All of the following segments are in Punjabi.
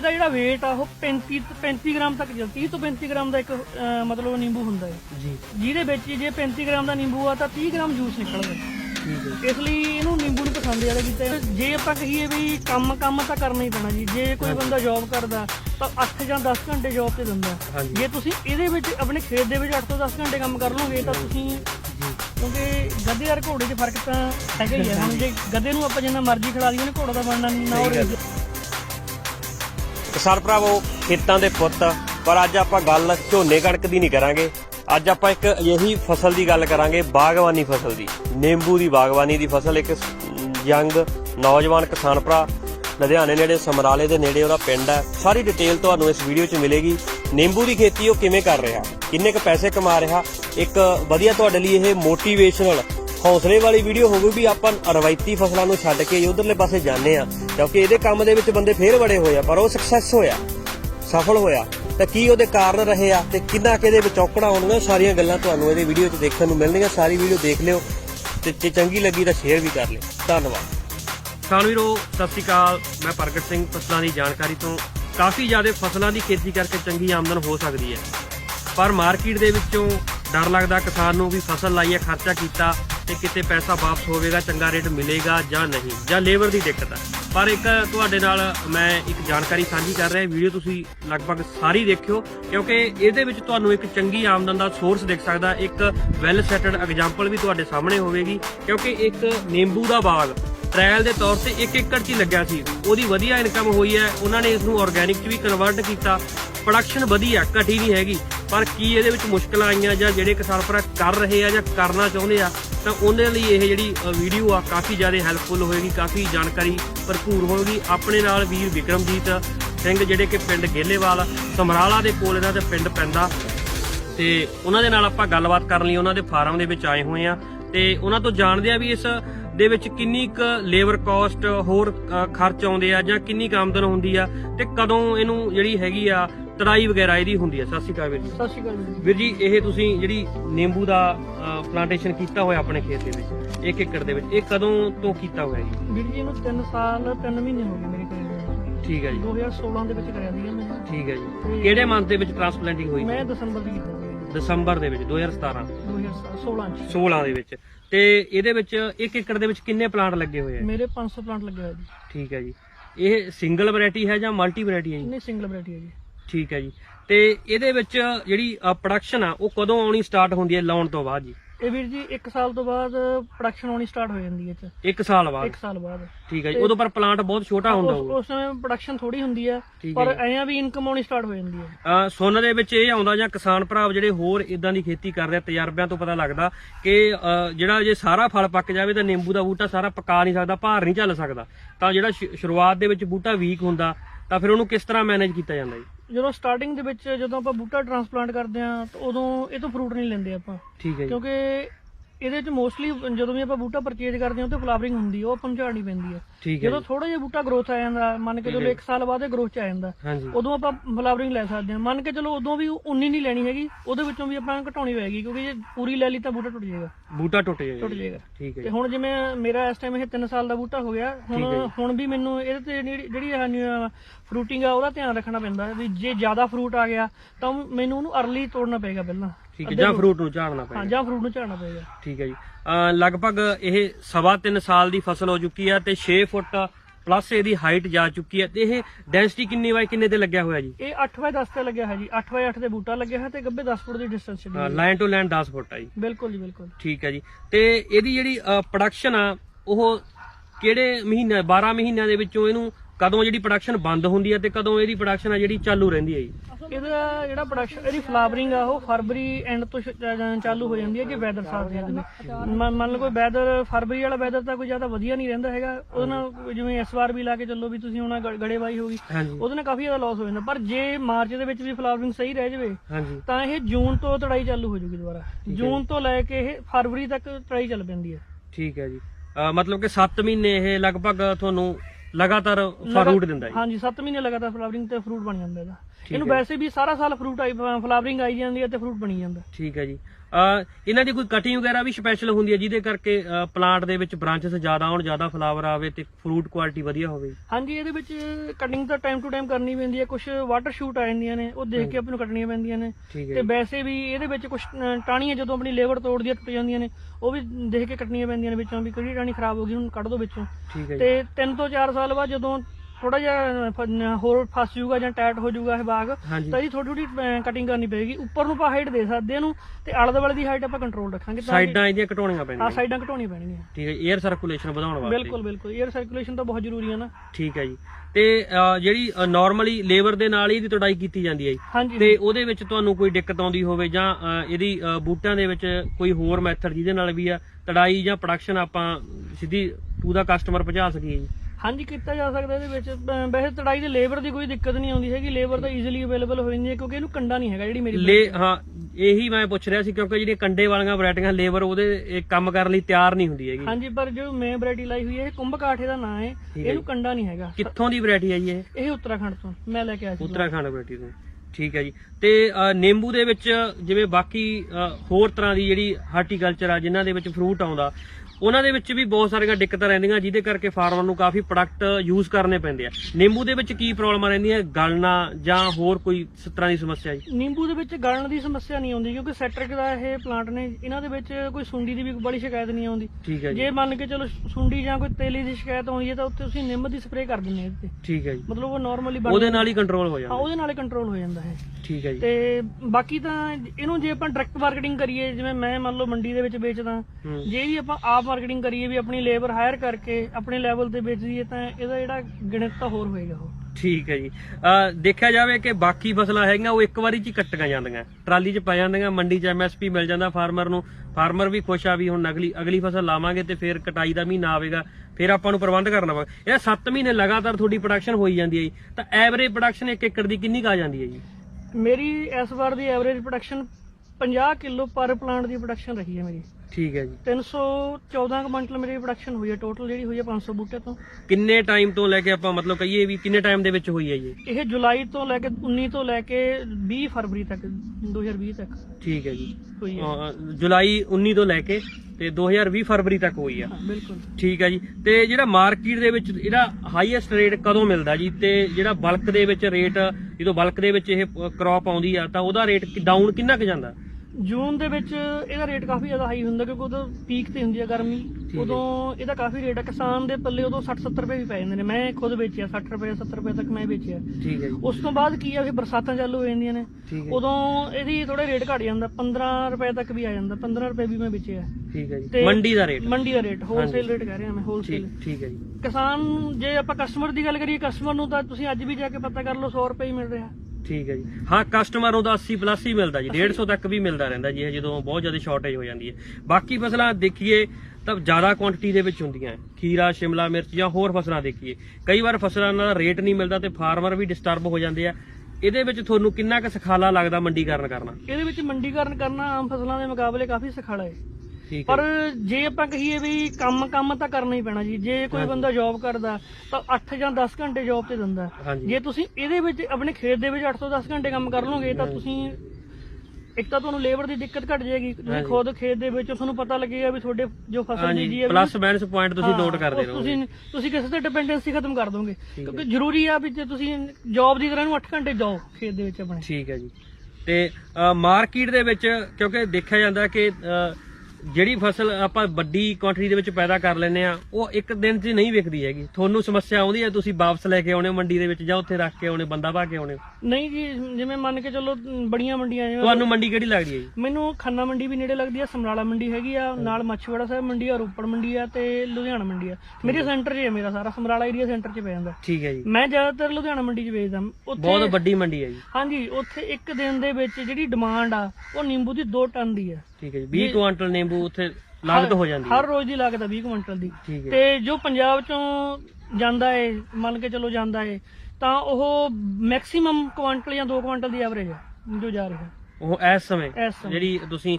ਇਹਦਾ ਜਿਹੜਾ weight ਆ ਉਹ 35 ਤੋਂ 35 ਗ੍ਰਾਮ ਤੱਕ ਜਾਂ 30 ਤੋਂ 35 ਗ੍ਰਾਮ ਦਾ ਇੱਕ ਅਹ, ਮਤਲਬ ਨਿੰਬੂ ਹੁੰਦਾ ਹੈ। ਜੀ। ਜਿਹਦੇ ਵਿੱਚ ਜੇ 35 ਗ੍ਰਾਮ ਦਾ ਨਿੰਬੂ ਆ ਤਾਂ 30 ਗ੍ਰਾਮ ਜੂਸ ਨਿਕਲਦਾ ਠੀਕ ਹੈ। ਇਸ ਲਈ ਇਹਨੂੰ ਨਿੰਬੂ ਨੂੰ ਪਸੰਦ ਜ਼ਿਆਦਾ ਕੀਤਾ ਹੈ। ਜੇ ਆਪਾਂ ਕਹੀਏ ਵੀ ਕੰਮ ਕੰਮ ਤਾਂ ਕਰਨਾ ਹੀ ਪੈਣਾ ਜੀ। ਜੇ ਕੋਈ ਬੰਦਾ ਜੌਬ ਕਰਦਾ ਤਾਂ 8 ਜਾਂ 10 ਘੰਟੇ ਜੌਬ ਤੇ ਦਿੰਦਾ। ਹਾਂਜੀ। ਜੇ ਤੁਸੀਂ ਇਹਦੇ ਵਿੱਚ ਆਪਣੇ ਖੇਤ ਦੇ ਵਿੱਚ 8 ਤੋਂ 10 ਘੰਟੇ ਕੰਮ ਕਰ ਲਓਗੇ ਤਾਂ ਤੁਸੀਂ ਕਿਉਂਕਿ ਗੱਧੇ ਯਾਰ ਘੋੜੇ 'ਚ ਫ਼ਰਕ ਤਾਂ ਹੈਗਾ ਹੀ ਹੈ। ਹੁਣ ਜੇ ਗੱਧੇ ਨੂੰ ਆਪਾਂ ਜਿੰਨਾ ਮਰਜ਼ੀ ਖਿਲਾ ਦਈਏ ਨਾ ਘੋੜਾ ਦਾ ਬਣਨਾ ਨਹੀਂ ਨਾ ਉਹ ਸਹੀ ਗੱਲ। ਕਿਸਾਨ ਭਰਾਵੋ, ਖੇਤਾਂ ਦੇ ਪੁੱਤ ਪਰ ਅੱਜ ਆਪਾਂ ਗੱਲ ਝੋਨੇ ਕਣਕ ਦੀ ਨਹੀਂ ਕਰਾਂਗੇ। ਅੱਜ ਆਪਾਂ ਇੱਕ ਅਜਿਹੀ ਫਸਲ ਦੀ ਗੱਲ ਕਰਾਂਗੇ ਬਾਗਬਾਨੀ ਫਸਲ ਦੀ। ਨਿੰਬੂ ਦੀ ਬਾਗਬਾਨੀ ਦੀ ਫਸਲ, ਇੱਕ ਯੰਗ ਨੌਜਵਾਨ ਕਿਸਾਨ ਭਰਾ, ਲੁਧਿਆਣੇ ਨੇੜੇ, ਸਮਰਾਲੇ ਦੇ ਨੇੜੇ ਉਹਦਾ ਪਿੰਡ ਹੈ। ਸਾਰੀ ਡਿਟੇਲ ਤੁਹਾਨੂੰ ਇਸ ਵੀਡੀਓ 'ਚ ਮਿਲੇਗੀ। ਨਿੰਬੂ ਦੀ ਖੇਤੀ ਉਹ ਕਿਵੇਂ ਕਰ ਰਿਹਾ? ਕਿੰਨੇ ਕੁ ਪੈਸੇ ਕਮਾ ਰਿਹਾ? ਇੱਕ ਵਧੀਆ ਤੁਹਾਡੇ ਲਈ ਇਹ ਮੋਟੀਵੇਸ਼ਨਲ ਹੌਸਲੇ ਵਾਲੀ ਵੀਡੀਓ ਹੋਵੇ ਵੀ ਆਪਾਂ ਰਵਾਇਤੀ ਫਸਲਾਂ ਨੂੰ ਛੱਡ ਕੇ ਉਧਰਲੇ ਪਾਸੇ ਜਾਂਦੇ ਆ ਕਿਉਂਕਿ ਇਹਦੇ ਕੰਮ ਦੇ ਵਿੱਚ ਬੰਦੇ ਫੇਰ ਬੜੇ ਹੋਏ ਆ, ਪਰ ਉਹ ਸਕਸੈਸ ਹੋਇਆ, ਸਫਲ ਹੋਇਆ। ਤਾਂ ਕੀ ਉਹਦੇ ਕਾਰਨ ਰਹੇ ਆ ਤੇ ਕਿੰਨਾ ਕਿ ਇਹਦੇ ਵਿੱਚ ਔਕੜਾਂ ਆਉਣਗੀਆਂ ਸਾਰੀਆਂ ਗੱਲਾਂ ਤੁਹਾਨੂੰ ਇਹਦੇ ਵੀਡੀਓ 'ਚ ਦੇਖਣ ਨੂੰ ਮਿਲਣਗੀਆਂ। ਸਾਰੀ ਵੀਡੀਓ ਦੇਖ ਲਿਓ ਤੇ ਜੇ ਚੰਗੀ ਲੱਗੀ ਤਾਂ ਸ਼ੇਅਰ ਵੀ ਕਰ ਲਿਓ। ਧੰਨਵਾਦ। ਕਿਸਾਨ ਵੀਰੋ, ਸਤਿ ਸ਼੍ਰੀ ਅਕਾਲ। ਮੈਂ ਪ੍ਰਗਟ ਸਿੰਘ ਫਸਲਾਂ ਦੀ ਜਾਣਕਾਰੀ ਤੋਂ। ਕਾਫੀ ਜ਼ਿਆਦਾ ਫਸਲਾਂ ਦੀ ਖੇਤੀ ਕਰਕੇ ਚੰਗੀ ਆਮਦਨ ਹੋ ਸਕਦੀ ਹੈ। ਪਰ ਮਾਰਕੀਟ ਦੇ ਵਿੱਚੋਂ ਡਰ ਲੱਗਦਾ ਕਿਸਾਨ ਨੂੰ ਵੀ ਫਸਲ ਲਾਈ ਹੈ ਖਰਚਾ ਕੀਤਾ। ਤੇ ਕਿਤੇ ਪੈਸਾ ਵਾਪਸ ਹੋਵੇਗਾ, ਚੰਗਾ ਰੇਟ ਮਿਲੇਗਾ ਜਾਂ ਨਹੀਂ, ਜਾਂ ਲੇਬਰ ਦੀ ਦਿੱਕਤ ਹੈ ਪਰ ਇੱਕ ਤੁਹਾਡੇ ਨਾਲ ਮੈਂ ਇੱਕ ਜਾਣਕਾਰੀ ਸਾਂਝੀ ਕਰ ਰਿਹਾ, ਵੀਡੀਓ ਤੁਸੀਂ ਲਗਭਗ ਸਾਰੀ ਦੇਖਿਓ, ਕਿਉਂਕਿ ਇਹਦੇ ਵਿੱਚ ਤੁਹਾਨੂੰ ਇੱਕ ਚੰਗੀ ਆਮਦਨ ਦਾ ਸੋਰਸ ਦਿਖ ਸਕਦਾ, ਇੱਕ ਵੈਲ ਸੈਟਡ ਐਗਜ਼ਾਮਪਲ ਵੀ ਤੁਹਾਡੇ ਸਾਹਮਣੇ ਹੋਵੇਗੀ, ਕਿਉਂਕਿ ਇੱਕ ਨਿੰਬੂ ਦਾ ਬਾਗ ਟ੍ਰਾਇਲ ਦੇ ਤੌਰ ਤੇ 1 ਏਕੜ 'ਚ ਹੀ ਲੱਗਿਆ ਸੀ, ਉਹਦੀ ਵਧੀਆ ਇਨਕਮ ਹੋਈ ਹੈ, ਉਹਨਾਂ ਨੇ ਇਸ ਨੂੰ ਆਰਗੇਨਿਕ 'ਚ ਵੀ ਕਨਵਰਟ ਕੀਤਾ ਪ੍ਰੋਡਕਸ਼ਨ ਵਧੀਆ, ਘਟੀ ਨਹੀਂ ਹੈਗੀ। ਪਰ ਕੀ ਇਹਦੇ ਵਿੱਚ ਮੁਸ਼ਕਲਾਂ ਆਈਆਂ ਜਾਂ ਜਿਹੜੇ ਕਿਸਾਨ ਭਰਾ ਕਰ ਰਹੇ ਆ ਜਾਂ ਕਰਨਾ ਚਾਹੁੰਦੇ ਆ, ਤਾਂ ਉਹਨਾਂ ਲਈ ਇਹ ਜਿਹੜੀ ਵੀਡੀਓ ਆ ਕਾਫੀ ਜ਼ਿਆਦਾ ਹੈਲਪਫੁਲ ਹੋਏਗੀ, ਕਾਫੀ ਜਾਣਕਾਰੀ ਭਰਪੂਰ ਹੋਵੇਗੀ ਆਪਣੇ ਨਾਲ ਵੀਰ ਵਿਕਰਮਜੀਤ ਸਿੰਘ, ਜਿਹੜੇ ਕਿ ਪਿੰਡ ਗੇਲੇਵਾਲ, ਸਮਰਾਲਾ ਦੇ ਕੋਲ ਇਹਨਾਂ ਦਾ ਪਿੰਡ ਪੈਂਦਾ। ਤੇ ਉਹਨਾਂ ਦੇ ਨਾਲ ਆਪਾਂ ਗੱਲਬਾਤ ਕਰਨ ਲਈ ਉਹਨਾਂ ਦੇ ਫਾਰਮ ਦੇ ਵਿੱਚ ਆਏ ਹੋਏ ਆ। ਤੇ ਉਹਨਾਂ ਤੋਂ ਜਾਣਦੇ ਆ ਵੀ ਇਸ ਦੇ ਵਿੱਚ ਕਿੰਨੀ ਕੁ ਲੇਬਰ ਕਾਸਟ ਹੋਰ ਖਰਚ ਆਉਂਦੇ ਆ ਜਾਂ ਕਿੰਨੀ ਕੁ ਆਮਦਨ ਹੁੰਦੀ ਆ ਤੇ ਕਦੋਂ ਇਹਨੂੰ ਜਿਹੜੀ ਹੈਗੀ ਆ ਤੜਾਈ ਵਗੈਰਾ ਇਹਦੀ ਹੁੰਦੀ ਆ ਸਤਿ ਸ਼੍ਰੀ ਅਕਾਲ ਵੀਰ ਜੀ। ਸਤਿ ਸ਼੍ਰੀ ਅਕਾਲ ਜੀ। ਵੀਰ ਜੀ ਇਹ ਤੁਸੀਂ ਜਿਹੜੀ ਨਿੰਬੂ ਦਾ ਪਲਾਂਟੇਸ਼ਨ ਕੀਤਾ ਹੋਇਆ ਆਪਣੇ ਖੇਤ ਦੇ ਵਿੱਚ ਇੱਕ ਏਕੜ ਦੇ ਵਿੱਚ ਇਹ ਕਦੋਂ ਤੋਂ ਕੀਤਾ ਹੋਇਆ ਜੀ? ਵੀਰ ਜੀ ਨੂੰ 3 ਸਾਲ 3 ਮਹੀਨੇ ਹੋ ਗਏ ਮੇਰੇ ਕੋਲ ਠੀਕ ਹੈ ਜੀ। 2016 ਦੇ ਵਿੱਚ ਕਰਿਆ ਸੀਗਾ ਮੈਂ ਠੀਕ ਹੈ ਜੀ। ਕਿਹੜੇ ਮੰਥ ਦੇ ਵਿੱਚ ਟ੍ਰਾਂਸਪਲਾਂਟਿੰਗ ਹੋਈ? ਮੈਂ ਦਸੰਬਰ ਦੀ ਕੀਤੀ ਸੀ ਦਸੰਬਰ ਦੇ ਵਿੱਚ 2017 2016 ਚ। 16 ਦੇ ਵਿੱਚ। ਤੇ ਇਹਦੇ ਵਿੱਚ ਇੱਕ ਏਕੜ ਦੇ ਵਿੱਚ ਕਿੰਨੇ ਪਲਾਂਟ ਲੱਗੇ ਹੋਏ ਆ? ਮੇਰੇ 500 ਪਲਾਂਟ ਲੱਗੇ ਹੋਏ ਜੀ। ਠੀਕ ਹੈ ਜੀ। ਇਹ ਸਿੰਗਲ ਵੈਰਾਈਟੀ ਹੈ ਜਾਂ ਮਲਟੀ ਵੈਰਾਈਟੀ ਹੈ ਜੀ? ਨਹੀਂ ਸਿੰਗਲ ਵੈਰਾਈਟੀ ਹੈ ਜੀ। ਠੀਕ ਹੈ ਜੀ। ਤੇ ਇਹਦੇ ਵਿੱਚ ਜਿਹੜੀ ਪ੍ਰੋਡਕਸ਼ਨ ਆ ਉਹ ਕਦੋਂ ਆਉਣੀ ਸਟਾਰਟ ਹੁੰਦੀ ਹੈ ਲਾਉਣ ਤੋਂ ਬਾਅਦ ਜੀ? ਇਹ ਵੀਰ ਜੀ 1 ਸਾਲ ਤੋਂ ਬਾਅਦ ਪ੍ਰੋਡਕਸ਼ਨ ਹੋਣੀ ਸਟਾਰਟ ਹੋ ਜਾਂਦੀ ਹੈ ਇਹ 'ਚ ਇੱਕ ਸਾਲ ਬਾਅਦ? 1 ਸਾਲ ਬਾਅਦ। ਠੀਕ ਹੈ ਜੀ। ਉਦੋਂ ਪਰ ਪਲਾਂਟ ਬਹੁਤ ਛੋਟਾ ਹੁੰਦਾ ਹੋਊਗਾ। ਉਸ ਸਮੇਂ ਪ੍ਰੋਡਕਸ਼ਨ ਥੋੜੀ ਹੁੰਦੀ ਹੈ ਪਰ ਐਂ ਆ ਵੀ ਇਨਕਮ ਆਉਣੀ ਸਟਾਰਟ ਹੋ ਜਾਂਦੀ ਹੈ। ਅ, ਸੁਣਨ ਦੇ ਵਿੱਚ ਇਹ ਆਉਂਦਾ ਜਾਂ ਕਿਸਾਨ ਭਰਾ ਜਿਹੜੇ ਹੋਰ ਇਦਾਂ ਦੀ ਖੇਤੀ ਕਰ ਰਹੇ ਤਜਰਬਿਆਂ ਤੋਂ ਪਤਾ ਲੱਗਦਾ ਕਿ ਜਿਹੜਾ ਜੇ ਸਾਰਾ ਫਲ ਪੱਕ ਜਾਵੇ ਤਾਂ ਨਿੰਬੂ ਦਾ ਬੂਟਾ ਸਾਰਾ ਪਕਾ ਨਹੀਂ ਸਕਦਾ ਭਾਰ ਨਹੀਂ ਚੱਲ ਸਕਦਾ। ਤਾਂ ਜਿਹੜਾ ਸ਼ੁਰੂਆਤ ਦੇ ਵਿੱਚ ਬੂਟਾ ਵੀਕ ਹੁੰਦਾ ਤਾਂ ਫਿਰ ਉਹਨੂੰ ਕਿਸ ਤਰ੍ਹਾਂ ਮੈਨੇਜ ਕੀਤਾ ਜਾਂਦਾ ਜੀ? ਜਦੋਂ ਸਟਾਰਟਿੰਗ ਦੇ ਵਿੱਚ ਜਦੋਂ ਆਪਾਂ ਬੂਟਾ ਟ੍ਰਾਂਸਪਲਾਂਟ ਕਰਦੇ ਆ ਤਾਂ ਉਦੋਂ ਇਹ ਤੋਂ ਫਰੂਟ ਨਹੀਂ ਲੈਂਦੇ ਆਪਾਂ। ਠੀਕ ਹੈ ਜੀ। ਕਿਉਂਕਿ ਇਹਦੇ ਚ ਮੋਸਟਲੀ ਜਦੋਂ ਵੀ ਆਪਾਂ ਬੂਟਾ ਪਰਚੇਜ ਕਰਦੇ ਹਾਂ ਤੇ ਫਲਾਵਰਿੰਗ ਹੁੰਦੀ ਹੈ ਉਹ ਆਪਾਂ ਨੂੰ ਝਾੜਨੀ ਪੈਂਦੀ ਹੈ ਠੀਕ ਹੈ ਜਦੋਂ ਥੋੜਾ ਜਿਹਾ ਬੂਟਾ ਗਰੋਥ ਆ ਜਾਂਦਾ ਮੰਨ ਕੇ ਚਲੋ 1 ਸਾਲ ਬਾਅਦ ਇਹ ਗਰੋਥ ਚ ਆ ਜਾਂਦਾ ਹਾਂਜੀ। ਉਦੋਂ ਆਪਾਂ ਫਲਾਵਰਿੰਗ ਲੈ ਸਕਦੇ ਹਾਂ। ਮੰਨ ਕੇ ਚਲੋ ਉਦੋਂ ਵੀ ਉਨੀ ਨਹੀਂ ਲੈਣੀ ਹੈਗੀ ਉਹਦੇ ਵਿੱਚੋਂ ਵੀ ਆਪਾਂ ਘਟਾਉਣੀ ਹੋਏਗੀ ਕਿਉਂਕਿ ਜੇ ਪੂਰੀ ਲੈ ਲਈ ਤਾਂ ਬੂਟਾ ਟੁੱਟ ਜਾਏਗਾ। ਬੂਟਾ ਟੁੱਟ ਜਾਏਗਾ ਟੁੱਟ। ਜਾਏਗਾ। ਠੀਕ ਹੈ ਤੇ ਜੀ। ਹੁਣ ਜਿਵੇਂ ਮੇਰਾ ਇਸ ਟਾਈਮ ਇਹ 3 ਸਾਲ ਦਾ ਬੂਟਾ ਹੋ ਗਿਆ ਹੁਣ ਠੀਕ ਹੈ ਜੀ। ਹੁਣ ਵੀ ਮੈਨੂੰ ਇਹਦੇ ਤੇ ਜਿਹੜੀ- ਜਿਹੜੀ ਫਰੂਟਿੰਗ ਆ ਉਹਦਾ ਧਿਆਨ ਰੱਖਣਾ ਪੈਂਦਾ ਹੈ ਵੀ ਜੇ ਜ਼ਿਆਦਾ ਫਰੂਟ ਆ ਗਿਆ ਤਾਂ ਮੈਨੂੰ ਉਹਨੂੰ ਅਰਲੀ ਤੋੜਨਾ ਪਏਗਾ ਪਹਿਲਾਂ। ਠੀਕ ਹੈ ਜਾਂ ਫਰੂਟ ਨੂੰ ਝਾੜਨਾ ਹਾਂ ਪਏਗਾ ਜਾਂ ਫਰੂਟ ਨੂੰ ਝਾੜਨਾ ਪਏਗਾ ਠੀਕ ਹੈ ਜੀ। ਅ, ਲਗਭਗ ਇਹ ਸਵਾ ਤਿੰਨ ਸਾਲ ਦੀ ਫਸਲ ਹੋ ਚੁੱਕੀ ਹੈ ਤੇ 6 ਫੁੱਟ ਪਲੱਸ ਇਹਦੀ ਹਾਈਟ ਜਾ ਚੁੱਕੀ ਹੈ। ਤੇ ਇਹ ਡੈਂਸਿਟੀ ਕਿੰਨੀ ਬਾਈ ਕਿੰਨੇ ਤੇ ਲੱਗਿਆ ਹੋਇਆ ਜੀ? ਇਹ 8 ਬਾਈ 10 ਤੇ ਲੱਗਿਆ ਹੈ ਜੀ। 8 ਬਾਈ 8 ਦੇ ਬੂਟਾ ਲੱਗਿਆ ਹੈ ਤੇ ਗੱਬੇ 10 ਫੁੱਟ ਦੀ ਡਿਸਟੈਂਸ ਛੱਡੀ ਹੋਈ ਹੈ। ਲਾਈਨ ਟੂ ਲਾਈਨ 10 ਫੁੱਟ ਆ ਜੀ। ਬਿਲਕੁਲ ਜੀ ਬਿਲਕੁਲ। ਠੀਕ ਹੈ ਜੀ। ਤੇ ਇਹਦੀ ਜਿਹੜੀ ਪ੍ਰੋਡਕਸ਼ਨ ਆ ਉਹ ਕਿਹੜੇ ਮਹੀਨੇ 12 ਮਹੀਨਿਆਂ ਦੇ ਵਿੱਚੋਂ ਇਹਨੂੰ ਕਦੋਂ ਜਿਹੜੀ ਪ੍ਰੋਡਕਸ਼ਨ ਬੰਦ ਹੁੰਦੀ ਹੈ ਤੇ ਕਦੋਂ ਇਹਦੀ ਪ੍ਰੋਡਕਸ਼ਨ ਆ ਜਿਹੜੀ ਚਾਲੂ ਰਹਿੰਦੀ ਹੈ ਜੀ? ਇਹਦਾ ਜਿਹੜਾ ਪ੍ਰੋਡਕਸ਼ਨ ਇਹਦੀ ਫਲਾਵਰਿੰਗ ਆ ਉਹ ਫਰਵਰੀ ਐਂਡ ਤੋਂ ਸ਼- ਅਹ ਚਾਲੂ ਹੋ ਜਾਂਦੀ ਹੈ ਜੇ ਵੈਦਰ ਸਾਥ ਦੇ। ਦੇਵੇ ਮੰਨ ਲਓ ਕੋਈ ਵੈਦਰ ਫਰਵਰੀ ਵਾਲਾ ਵੈਦਰ ਤਾਂ ਕੋਈ ਜ਼ਿਆਦਾ ਵਧੀਆ ਨਹੀਂ ਰਹਿੰਦਾ ਹੈਗਾ। ਉਹਦੇ ਨਾਲ ਜਿਵੇਂ ਇਸ ਵਾਰ ਵੀ ਲਾ ਕੇ ਚੱਲੋ ਵੀ ਤੁਸੀਂ ਹੁਣ ਆਹ ਗ- ਗੜੇਬਾਈ ਹੋ ਗਈ ਹਾਂਜੀ। ਉਹਦੇ ਨਾਲ ਕਾਫੀ ਜ਼ਿਆਦਾ ਲਾਸ ਹੋ ਜਾਂਦਾ। ਪਰ ਜੇ ਮਾਰਚ ਦੇ ਵਿੱਚ ਵੀ ਫਲਾਵਰਿੰਗ ਸਹੀ ਰਹਿ ਜਾਵੇ ਹਾਂਜੀ। ਤਾਂ ਇਹ ਜੂਨ ਤੋਂ ਤੜਾਈ ਚਾਲੂ ਹੋ ਜੂਗੀ ਦੁਬਾਰਾ। ਜੂਨ ਤੋਂ ਲੈ ਕੇ ਇਹ ਫਰਵਰੀ ਤੱਕ ਤੜਾਈ ਚੱਲ ਪੈਂਦੀ ਹੈ। ਠੀਕ ਹੈ ਜੀ। ਮਤਲਬ ਕਿ 7 ਮਹੀਨੇ ਇਹ ਲਗਭਗ ਤੁਹਾਨੂੰ ਲਗਾਤਾਰ ਫਰੂਟ ਦਿੰਦਾ ਜੀ। ਹਾਂਜੀ 7 ਮਹੀਨੇ ਲਗਾਤਾਰ ਫਲਾਵਰਿੰਗ ਤੇ ਫਰੂਟ ਬਣ ਜਾਂਦਾ ਇਹਦਾ। ਇਹਨੂੰ ਵੈਸੇ ਵੀ ਸਾਰਾ ਸਾਲ ਫਰੂਟ ਆਈ ਫਲਾਵਰਿੰਗ ਆਈ ਜਾਂਦੀ ਹੈ ਤੇ ਫਰੂਟ ਬਣੀ ਜਾਂਦਾ। ਠੀਕ ਹੈ ਜੀ। ਇਹਨਾਂ ਦੀ ਕੋਈ ਕਟਿੰਗ ਵਗੈਰਾ ਵੀ ਸਪੈਸ਼ਲ ਹੁੰਦੀ ਹੈ ਜਿਹਦੇ ਕਰਕੇ ਪਲਾਂਟ ਦੇ ਵਿੱਚ ਬ੍ਰਾਂਚਸ ਜ਼ਿਆਦਾ ਹੋਣ ਜ਼ਿਆਦਾ ਫਲਾਵਰ ਆਵੇ ਤੇ ਫਰੂਟ ਕੁਆਲਿਟੀ ਵਧੀਆ ਹੋਵੇ? ਹਾਂਜੀ ਇਹਦੇ ਵਿੱਚ ਕਟਿੰਗ ਤਾਂ ਟਾਈਮ ਟੂ ਟਾਈਮ ਕਰਨੀ ਪੈਂਦੀ ਹੈ। ਕੁਝ ਵਾਟਰ ਸ਼ੂਟ ਆ ਜਾਂਦੀਆਂ ਨੇ ਉਹ ਦੇਖ ਕੇ ਆਪਾਂ ਨੂੰ ਕੱਟਣੀਆਂ ਪੈਂਦੀਆਂ ਨੇ। ਤੇ ਵੈਸੇ ਵੀ ਇਹਦੇ ਵਿੱਚ ਕੁਝ ਟਾਣੀਆਂ ਜਦੋਂ ਆਪਣੀ ਲੇਬਰ ਤੋੜਦੀਆਂ ਟੁੱਟ ਜਾਂਦੀਆਂ ਨੇ ਉਹ ਵੀ ਦੇਖ ਕੇ ਕੱਟਣੀਆਂ ਪੈਂਦੀਆਂ ਨੇ ਵਿੱਚੋਂ ਵੀ ਕਿਹੜੀ ਟਾਣੀ ਖਰਾਬ ਹੋ ਗਈ ਉਹਨੂੰ ਕੱਢ ਦੋ ਵਿੱਚੋਂ। ਤੇ 3 ਤੋਂ 4 ਸਾਲ ਬਾਅਦ ਜਦੋਂ ਥੋੜਾ ਜਿਹਾ ਫ- ਹੋਰ ਫਸ ਜਾਊਗਾ ਜਾਂ ਟਾਈਟ ਹੋ ਜਾਊਗਾ ਇਹ ਬਾਗ ਹਾਂਜੀ। ਤਾਂ ਇਹਦੀ ਥੋੜੀ ਥੋੜੀ ਕਟਿੰਗ ਕਰਨੀ ਪਏਗੀ। ਉੱਪਰ ਨੂੰ ਆਪਾਂ ਹਾਈਟ ਦੇ ਸਕਦੇ ਹਾਂ ਇਹਨੂੰ ਤੇ ਆਲੇ ਦੁਆਲੇ ਦੀ ਹਾਈਟ ਆਪਾਂ ਕੰਟਰੋਲ ਰੱਖਾਂਗੇ ਤਾਂ ਸਾਈਡਾਂ ਇਹਦੀਆਂ ਘਟਾਉਣੀਆਂ ਆ ਪੈਣਗੀਆਂ ਸਾਈਡਾਂ ਘਟਾਉਣੀਆਂ ਪੈਣਗੀਆਂ। ਠੀਕ ਹੈ 에ਅਰ ਸਰਕੂਲੇਸ਼ਨ ਵਧਾਉਣ ਵਾਸਤੇ। ਬਿਲਕੁਲ ਬਿਲਕੁਲ। 에ਅਰ ਸਰਕੂਲੇਸ਼ਨ ਤਾਂ ਬਹੁਤ ਜ਼ਰੂਰੀ ਹੈ ਨਾ। ਠੀਕ ਹੈ ਜੀ। ਤੇ ਅ, ਜਿਹੜੀ ਨਾਰਮਲੀ ਲੇਬਰ ਦੇ ਨਾਲ ਹੀ ਇਹਦੀ ਤੜਾਈ ਕੀਤੀ ਜਾਂਦੀ ਹੈ ਜੀ। ਹਾਂਜੀ। ਤੇ ਉਹਦੇ ਵਿੱਚ ਤੁਹਾਨੂੰ ਕੋਈ ਦਿੱਕਤ ਆਉਂਦੀ ਹੋਵੇ ਜਾਂ ਅ, ਇਹਦੀ ਅ, ਬੂਟਿਆਂ ਦੇ ਵਿੱਚ ਕੋਈ ਹੋਰ ਮੈਥਡ ਜਿਹਦੇ ਨਾਲ ਵੀ ਆ ਤੜਾਈ ਜਾਂ ਪ੍ਰੋਡਕਸ਼ਨ ਆਪਾਂ ਸਿੱਧੀ ਟੂ ਦਾ ਕਸਟਮਰ ਪਹੁੰਚਾ ਸਕੀਏ ਜੀ। ਹਾਂਜੀ ਕੀਤਾ ਜਾ ਸਕਦਾ ਇਹਦੇ ਵਿੱਚ। ਵੈਸੇ ਤੜਾਈ ਦੇ ਲੇਬਰ ਦੀ ਕੋਈ ਦਿੱਕਤ ਨਹੀਂ ਆਉਂਦੀ ਹੈਗੀ। ਲੇਬਰ ਤਾਂ ਈਜ਼ੀਲੀ ਅਵੇਲੇਬਲ ਹੋ ਜਾਂਦੀ ਹੈ ਕਿਉਂਕਿ ਇਹਨੂੰ ਕੰਡਾ ਨਹੀਂ ਹੈਗਾ ਜਿਹੜੀ ਮੇਰੀ ਲੇ ਹਾਂ ਇਹੀ ਮੈਂ ਪੁੱਛ ਰਿਹਾ ਸੀ ਕਿਉਂਕਿ ਜਿਹੜੀਆਂ ਕੰਡੇ ਵਾਲੀਆਂ ਵੈਰਾਈਟੀਆਂ ਲੇਬਰ ਉਹਦੇ ਇਹ ਕੰਮ ਕਰਨ ਲਈ ਤਿਆਰ ਨਹੀਂ ਹੁੰਦੀ ਹੈਗੀ। ਹਾਂਜੀ ਪਰ ਜੋ ਮੈਂ ਵੈਰਾਈਟੀ ਲਾਈ ਹੋਈ ਹੈ ਇਹ ਕੁੰਭ ਕਾਠੇ ਦਾ ਨਾਂ ਹੈ। ਇਹਨੂੰ ਕੰਡਾ ਨਹੀਂ ਹੈਗਾ। ਕਿੱਥੋਂ ਦੀ ਵੈਰਾਈਟੀ ਹੈ ਜੀ ਇਹ? ਇਹ ਉੱਤਰਾਖੰਡ ਤੋਂ ਮੈਂ ਲੈ ਕੇ ਆਇਆ ਸੀ। ਉੱਤਰਾਖੰਡ ਵੈਰਾਈਟੀ ਤੋਂ। ਠੀਕ ਹੈ ਜੀ। ਤੇ ਅ, ਨਿੰਬੂ ਦੇ ਵਿੱਚ ਜਿਵੇਂ ਬਾਕੀ ਅ, ਹੋਰ ਤਰ੍ਹਾਂ ਦੀ ਜਿਹੜੀ ਹਾਰਟੀਕਲਚਰ ਆ ਜਿਨ੍ਹਾਂ ਦੇ ਵਿੱਚ ਫਰੂਟ ਆਉਂਦਾ ਉਹਨਾਂ ਦੇ ਵਿੱਚ ਵੀ ਬਹੁਤ ਸਾਰੀਆਂ ਦਿੱਕਤਾਂ ਰਹਿੰਦੀਆਂ ਜਿਹਦੇ ਕਰਕੇ ਫਾਰਮਰ ਨੂੰ ਕਾਫੀ ਪ੍ਰੋਡਕਟ ਯੂਜ਼ ਕਰਨੇ ਪੈਂਦੇ ਆ। ਨਿੰਬੂ ਦੇ ਵਿੱਚ ਕੀ ਪ੍ਰੋਬਲਮਾਂ ਰਹਿੰਦੀਆਂ? ਗਲਣਾ ਜਾਂ ਹੋਰ ਕੋਈ ਇਸ ਤਰ੍ਹਾਂ ਦੀ ਸਮੱਸਿਆ ਜੀ? ਨਿੰਬੂ ਦੇ ਵਿੱਚ ਗਲਣ ਦੀ ਸਮੱਸਿਆ ਨਹੀਂ ਆਉਂਦੀ ਕਿਉਂਕਿ ਸੈਟਰਿਕ ਦਾ ਇਹ ਪਲਾਂਟ ਨੇ ਇਹਨਾਂ ਦੇ ਵਿੱਚ ਕੋਈ ਸੁੰਡੀ ਦੀ ਵੀ ਬੜੀ ਸ਼ਿਕਾਇਤ ਨਹੀਂ ਆਉਂਦੀ। ਠੀਕ ਹੈ ਜੀ। ਜੇ ਮੰਨ ਕੇ ਚਲੋ ਸੁੰਡੀ ਜਾਂ ਕੋਈ ਤੇਲੀ ਦੀ ਸ਼ਿਕਾਇਤ ਆਉਂਦੀ ਹੈ ਤਾਂ ਉੱਥੇ ਤੁਸੀਂ ਨਿੰਮ ਦੀ ਸਪਰੇਅ ਕਰ ਦਿੰਦੇ ਹੋ ਇਹਦੇ ਤੇ। ਠੀਕ ਹੈ ਜੀ। ਮਤਲਬ ਉਹ ਨਾਰਮਲੀ ਬਣ ਉਹਦੇ ਨਾਲ ਹੀ ਕੰਟਰੋਲ ਹੋ ਹਾਂ ਜਾਂਦਾ ਉਹਦੇ ਨਾਲ ਕੰਟਰੋਲ ਹੋ ਜਾਂਦਾ ਹੈ ਠੀਕ ਹੈ ਜੀ। ਤੇ ਬਾਕੀ ਤਾਂ ਇਹਨੂੰ ਜੇ ਆਪਾਂ ਡਾਇਰੈਕਟ ਮਾਰਕੀਟਿੰਗ ਕਰੀਏ ਜਿਵੇਂ ਮੈਂ ਮੰਨ ਲਓ ਮੰਡੀ ਦੇ ਵਿੱਚ ਵੇਚਦਾ ਜੇ ਵੀ ਆਪਾਂ ਆਪ ਮਾਰਕੀਟਿੰਗ ਕਰੀਏ ਵੀ ਆਪਣੀ ਲੇਬਰ ਹਾਇਰ ਕਰਕੇ ਆਪਣੇ ਲੈਵਲ ਤੇ ਵੇਚ ਦਈਏ ਤਾਂ ਇਹਦਾ ਜਿਹੜਾ ਗਣਿਤ ਤਾਂ ਹੋਰ ਹੋਏਗਾ ਉਹ। ਠੀਕ ਹੈ ਜੀ। ਦੇਖਿਆ ਜਾਵੇ ਕਿ ਬਾਕੀ ਫਸਲਾਂ ਹੈਗੀਆਂ ਉਹ ਇੱਕ ਵਾਰੀ ਚ ਹੀ ਕੱਟੀਆਂ ਜਾਂਦੀਆਂ। ਟਰਾਲੀ 'ਚ ਪੈ ਜਾਂਦੀਆਂ ਮੰਡੀ 'ਚ ਐਮਐਸਪੀ ਮਿਲ ਜਾਂਦਾ ਫਾਰਮਰ ਨੂੰ। ਫਾਰਮਰ ਵੀ ਖੁਸ਼ ਆ ਵੀ ਹੁਣ ਅਗਲੀ ਅਗਲੀ ਫਸਲ ਲਾਵਾਂਗੇ ਤੇ ਫਿਰ ਕਟਾਈ ਦਾ ਮਹੀਨਾ ਆਵੇਗਾ ਫਿਰ ਆਪਾਂ ਨੂੰ ਪ੍ਰਬੰਧ ਕਰਨਾ ਪਵੇਗਾ ਇਹ 7 ਮਹੀਨੇ ਲਗਾਤਾਰ ਤੁਹਾਡੀ ਪ੍ਰੋਡਕਸ਼ਨ ਹੋਈ ਜਾਂਦੀ ਹੈ ਜੀ। ਤਾਂ ਐਵਰੇਜ ਪ੍ਰੋਡਕਸ਼ਨ ਇੱਕ ਏਕੜ ਦੀ ਕਿੰਨੀ ਕੁ ਆ ਜਾਂਦੀ ਹੈ ਜੀ? ਮੇਰੀ ਇਸ ਵਾਰ ਦੀ ਐਵਰੇਜ ਪ੍ਰੋਡਕਸ਼ਨ 50 ਕਿਲੋ ਪਰ ਪਲਾਂਟ ਦੀ ਪ੍ਰੋਡਕਸ਼ਨ ਰਹੀ ਹੈ ਮੇਰੀ। ਠੀਕ ਹੈ ਜੀ। 314 ਕੁਇੰਟਲ ਮੇਰੀ ਪ੍ਰੋਡਕਸ਼ਨ ਹੋਈ ਹੈ। ਟੋਟਲ ਜਿਹੜੀ ਹੋਈ ਹੈ 500 ਬੂਟੇ ਤੋਂ। ਕਿੰਨੇ ਟਾਈਮ ਤੋਂ ਲੈ ਕੇ ਆਪਾਂ ਮਤਲਬ ਕਹੀਏ ਵੀ ਕਿੰਨੇ ਟਾਈਮ ਦੇ ਵਿੱਚ ਹੋਈ ਹੈ ਜੀ? ਇਹ ਜੁਲਾਈ ਤੋਂ ਲੈ ਕੇ 19 ਤੋਂ ਲੈ ਕੇ 20 ਫਰਵਰੀ ਤੱਕ 2020 ਤੱਕ ਠੀਕ ਹੈ ਜੀ। ਹੋਈ ਹੈ। ਅ, ਜੁਲਾਈ 19 ਤੋਂ ਲੈ ਕੇ ਤੇ 2020 ਫਰਵਰੀ ਤੱਕ ਹੋਈ ਆ। ਹਾਂ, ਬਿਲਕੁਲ। ਠੀਕ ਹੈ ਜੀ। ਤੇ ਜਿਹੜਾ ਮਾਰਕੀਟ ਦੇ ਵਿੱਚ ਇਹਦਾ ਹਾਈਐਸਟ ਰੇਟ ਕਦੋਂ ਮਿਲਦਾ ਜੀ? ਤੇ ਜਿਹੜਾ ਬਲਕ ਦੇ ਵਿੱਚ ਰੇਟ ਜਦੋਂ ਬਲਕ ਦੇ ਵਿੱਚ ਇਹ ਕ੍ਰੌਪ ਆਉਂਦੀ ਆ ਤਾਂ ਉਹਦਾ ਰੇਟ ਡਾਊਨ ਕਿੰਨਾ ਕੁ ਜਾਂਦਾ? ਜੂਨ ਦੇ ਵਿੱਚ ਇਹਦਾ ਰੇਟ ਕਾਫੀ ਜ਼ਿਆਦਾ ਹਾਈ ਹੁੰਦਾ ਕਿਉਂਕਿ ਉਦੋਂ ਪੀਕ ਤੇ ਹੁੰਦੀ ਹੈ ਗਰਮੀ। ਉਦੋਂ ਇਹਦਾ ਕਾਫੀ ਰੇਟ ਹੈ ਕਿਸਾਨ ਦੇ ਪੱਲੇ ਉਦੋਂ 60 70 ਰੁਪਏ ਵੀ ਪੈ ਜਾਂਦੇ ਨੇ। ਮੈਂ ਖੁਦ ਵੇਚਿਆ 60 ਰੁਪਏ 70 ਰੁਪਏ ਤੱਕ ਮੈਂ ਵੇਚਿਆ। ਠੀਕ ਹੈ ਜੀ। ਉਸ ਤੋਂ ਬਾਅਦ ਕੀ ਆ ਫਿਰ ਬਰਸਾਤਾਂ ਚਾਲੂ ਹੋ ਜਾਂਦੀਆਂ ਨੇ। ਉਦੋਂ ਇਹਦੀ ਥੋੜਾ ਰੇਟ ਘਟ ਜਾਂਦਾ। 15 ਰੁਪਏ ਤੱਕ ਵੀ ਆ ਜਾਂਦਾ। 15 ਰੁਪਏ ਵੀ ਮੈਂ ਵੇਚਿਆ। ਠੀਕ ਹੈ ਜੀ। ਤੇ- ਮੰਡੀ ਦਾ ਰੇਟ ਮੰਡੀ ਦਾ ਰੇਟ ਹੋਲਸੇਲ ਰੇਟ ਕਹਿ ਰਿਹਾ ਮੈਂ ਹੋਲਸੇਲ ਠੀਕ ਹੈ ਜੀ। ਕਿਸਾਨ ਜੇ ਆਪਾਂ ਕਸਟਮਰ ਦੀ ਗੱਲ ਕਰੀਏ ਕਸਟਮਰ ਨੂੰ ਤਾਂ ਤੁਸੀਂ ਅੱਜ ਵੀ ਜਾ ਕੇ ਪਤਾ ਕਰ ਲਓ 100 ਰੁਪਏ ਹੀ ਮਿਲ ਰਿਹਾ। ਠੀਕ ਹੈ ਜੀ। ਹਾਂ ਕਸਟਮਰ ਉਹਦਾ 80 ਪਲੱਸ ਹੀ ਮਿਲਦਾ ਜੀ 150 ਤੱਕ ਵੀ ਮਿਲਦਾ ਰਹਿੰਦਾ ਜੀ ਇਹ ਜਦੋਂ ਬਹੁਤ ਜ਼ਿਆਦਾ ਸ਼ਾਰਟੇਜ ਹੋ ਜਾਂਦੀ ਹੈ। ਬਾਕੀ ਫਸਲਾਂ ਦੇਖੀਏ ਤਾਂ ਜ਼ਿਆਦਾ ਕੁਆਂਟੀਟੀ ਦੇ ਵਿੱਚ ਹੁੰਦੀਆਂ। ਖੀਰਾ ਸ਼ਿਮਲਾ ਮਿਰਚ ਜਾਂ ਹੋਰ ਫਸਲਾਂ ਦੇਖੀਏ। ਕਈ ਵਾਰ ਫਸਲਾਂ ਦਾ ਰੇਟ ਨਹੀਂ ਮਿਲਦਾ ਤੇ ਫਾਰਮਰ ਵੀ ਡਿਸਟਰਬ ਹੋ ਜਾਂਦੇ ਆ। ਇਹਦੇ ਵਿੱਚ ਤੁਹਾਨੂੰ ਕਿੰਨਾ ਕੁ ਸਖਾਲਾ ਲੱਗਦਾ ਮੰਡੀਕਰਨ ਕਰਨਾ? ਇਹਦੇ ਵਿੱਚ ਮੰਡੀਕਰਨ ਕਰਨਾ ਆਮ ਫਸਲਾਂ ਦੇ ਮੁਕਾਬਲੇ ਕਾਫੀ ਸਖਾਲਾ ਹੈ। ਠੀਕ ਪਰ ਜੇ। ਆਪਾਂ ਕਹੀਏ ਵੀ ਕੰਮ ਕੰਮ ਤਾਂ ਕਰਨਾ ਹੀ ਪੈਣਾ ਜੀ। ਜੇ ਕੋਈ ਬੰਦਾ ਜੌਬ ਕਰਦਾ ਤਾਂ 8 ਜਾਂ 10 ਘੰਟੇ ਜੌਬ ਤੇ ਦਿੰਦਾ। ਹਾਂਜੀ। ਜੇ ਤੁਸੀਂ ਇਹਦੇ ਵਿੱਚ ਆਪਣੇ ਖੇਤ ਦੇ ਵਿੱਚ 8 ਤੋਂ 10 ਘੰਟੇ ਕੰਮ ਕਰ ਲਓਗੇ ਤਾਂ ਤੁਸੀਂ ਇੱਕ ਤਾਂ ਤੁਹਾਨੂੰ ਲੇਬਰ ਦੀ ਦਿੱਕਤ ਘਟ ਜਾਏਗੀ। ਤੁਸੀਂ ਹਾਂਜੀ। ਖੁਦ ਖੇਤ ਦੇ ਵਿੱਚ ਤੁਹਾਨੂੰ ਪਤਾ ਲੱਗੇਗਾ ਵੀ ਤੁਹਾਡੇ ਜੋ ਫਸਲ ਬੀਜੀ ਹਾਂਜੀ ਹੈ ਵੀ- ਪਲੱਸ ਮਾਈਨਸ ਪੁਆਇੰਟ ਤੁਸੀਂ ਹਾਂ, ਨੋਟ ਕਰਦੇ ਉਸ ਰਹੋ ਤੁਸੀਂ ਤੁਸੀਂ ਕਿਸੇ ਤੇ ਡਿਪੈਂਡੈਂਸੀ ਖਤਮ ਕਰ ਦੋਗੇ। ਠੀਕ ਕਿਉਂਕਿ ਜ਼ਰੂਰੀ ਆ ਵੀ ਜੇ ਤੁਸੀਂ ਜੌਬ ਦੀ ਤਰ੍ਹਾਂ ਨੂੰ 8 ਘੰਟੇ ਜਾਓ ਖੇਤ ਦੇ ਵਿੱਚ ਆਪਣੇ। ਠੀਕ ਹੈ ਜੀ। ਤੇ ਮਾਰਕੀਟ ਦੇ ਵਿੱਚ ਕਿਉਂਕਿ ਦੇਖਿਆ ਜਾਂਦਾ ਕਿ ਅ, ਜਿਹੜੀ ਫਸਲ ਆਪਾਂ ਵੱਡੀ ਕੁਆਂਟੀਟੀ ਦੇ ਵਿੱਚ ਪੈਦਾ ਕਰ ਲੈਨੇ ਆ ਉਹ ਇੱਕ ਦਿਨ 'ਚ ਨਹੀਂ ਵਿਕਦੀ ਹੈਗੀ। ਤੁਹਾਨੂੰ ਸਮੱਸਿਆ ਆਉਂਦੀ ਹੈ ਤੁਸੀਂ ਵਾਪਸ ਲੈ ਕੇ ਆਉਣੇ ਹੋ ਮੰਡੀ ਦੇ ਵਿੱਚ ਜਾਂ ਉੱਥੇ ਰੱਖ ਕੇ ਆਉਣੇ ਬੰਦਾ ਪਾ ਕੇ ਆਉਣੇ ਹੋ? ਨਹੀਂ ਜੀ ਜਿਵੇਂ ਮੰਨ ਕੇ ਚੱਲੋ ਬੜੀਆਂ ਮੰਡੀਆਂ ਜਿਵੇਂ ਤੁਹਾਨੂੰ ਮੰਡੀ ਕਿਹੜੀ ਲੱਗਦੀ ਹੈ ਜੀ? ਮੈਨੂੰ ਖੰਨਾ ਮੰਡੀ ਵੀ ਨੇੜੇ ਲੱਗਦੀ ਆ ਸਮਰਾਲਾ ਮੰਡੀ ਹੈਗੀ ਆ ਨਾਲ ਮੱਛੀਵਾੜਾ ਸਾਹਿਬ ਮੰਡੀ ਆ ਰੋਪੜ ਮੰਡੀ ਆ ਤੇ ਲੁਧਿਆਣਾ ਮੰਡੀ ਆ। ਮੇਰੇ ਸੈਂਟਰ 'ਚ ਹੈ ਮੇਰਾ ਸਾਰਾ ਸਮਰਾਲਾ ਏਰੀਆ ਸੈਂਟਰ 'ਚ ਪੈ ਜਾਂਦਾ। ਠੀਕ ਹੈ ਜੀ। ਮੈਂ ਜ਼ਿਆਦਾਤਰ ਲੁਧਿਆਣਾ ਮੰਡੀ 'ਚ ਵੇਚਦਾ। ਉੱਥੇ ਬਹੁਤ ਵੱਡੀ ਮੰਡੀ ਹੈ ਜੀ। ਹਾਂਜੀ ਉੱਥੇ ਇੱਕ ਦਿਨ ਦੇ ਵਿੱਚ ਜਿਹੜੀ ਡਿਮਾਂਡ ਆ ਉਹ ਨਿੰਬੂ ਦੀ 2 ਟਨ ਦੀ ਆ। ਠੀਕ ਹੈ ਜੀ 20 ਕੁਆਂਟਲ ਨਿੰਬੂ ਉੱਥੇ ਲਾਗਤ ਹੋ ਜਾਂਦੀ ਹੈ। ਹਰ ਰੋਜ਼ ਦੀ ਲਾਗਤ ਆ 20 ਕੁਇੰਟਲ ਦੀ। ਠੀਕ ਹੈ। ਤੇ ਜੋ ਪੰਜਾਬ ਚੋਂ ਜਾਂਦਾ ਏ ਮੰਨ ਕੇ ਚਲੋ ਜਾਂਦਾ ਏ ਤਾਂ ਉਹ ਮੈਕਸਿਮਮ ਕੁਇੰਟਲ ਜਾਂ 2 ਕੁਇੰਟਲ ਦੀ ਐਵਰੇਜ ਹੈ ਜੋ ਜਾ ਰਿਹਾ। ਉਹ ਇਸ ਸਮੇਂ ਇਸ ਸਮੇਂ। ਜਿਹੜੀ ਤੁਸੀਂ